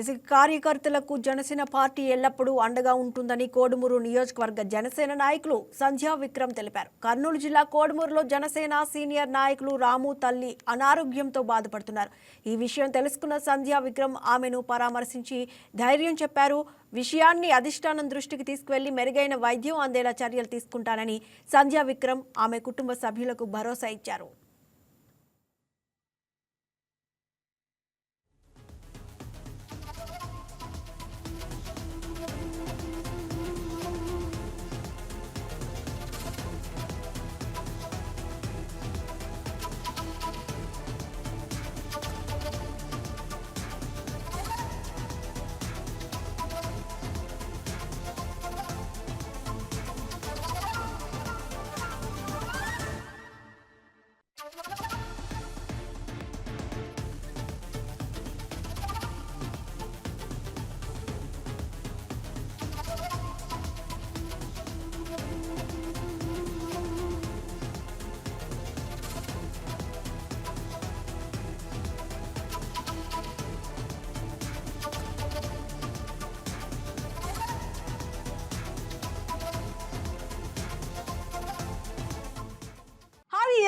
Yes కార్యకర్తలకు Janasena party ఎల్లప్పుడూ అండగా ఉంటుందని కోడుమూరు నియోజకవర్గ జనసేన నాయకులు సంధ్యా విక్రమ్ తెలిపారు. కర్నూలు జిల్లా కోడుమూరులో జనసేన సీనియర్ నాయకులు రాము తల్లి అనారోగ్యంతో బాధపడుతున్నారు. ఈ విషయం తెలుసుకున్న సంధ్యా విక్రమ్ ఆమెను పరామర్శించి ధైర్యం చెప్పారు. విషయాన్ని అధిష్టానం దృష్టికి తీసుకువెళ్ళి మెరుగైన వైద్యం అందేలా చర్యలు తీసుకుంటానని సంధ్యా విక్రమ్ ఆమె కుటుంబ సభ్యులకు భరోసా ఇచ్చారు.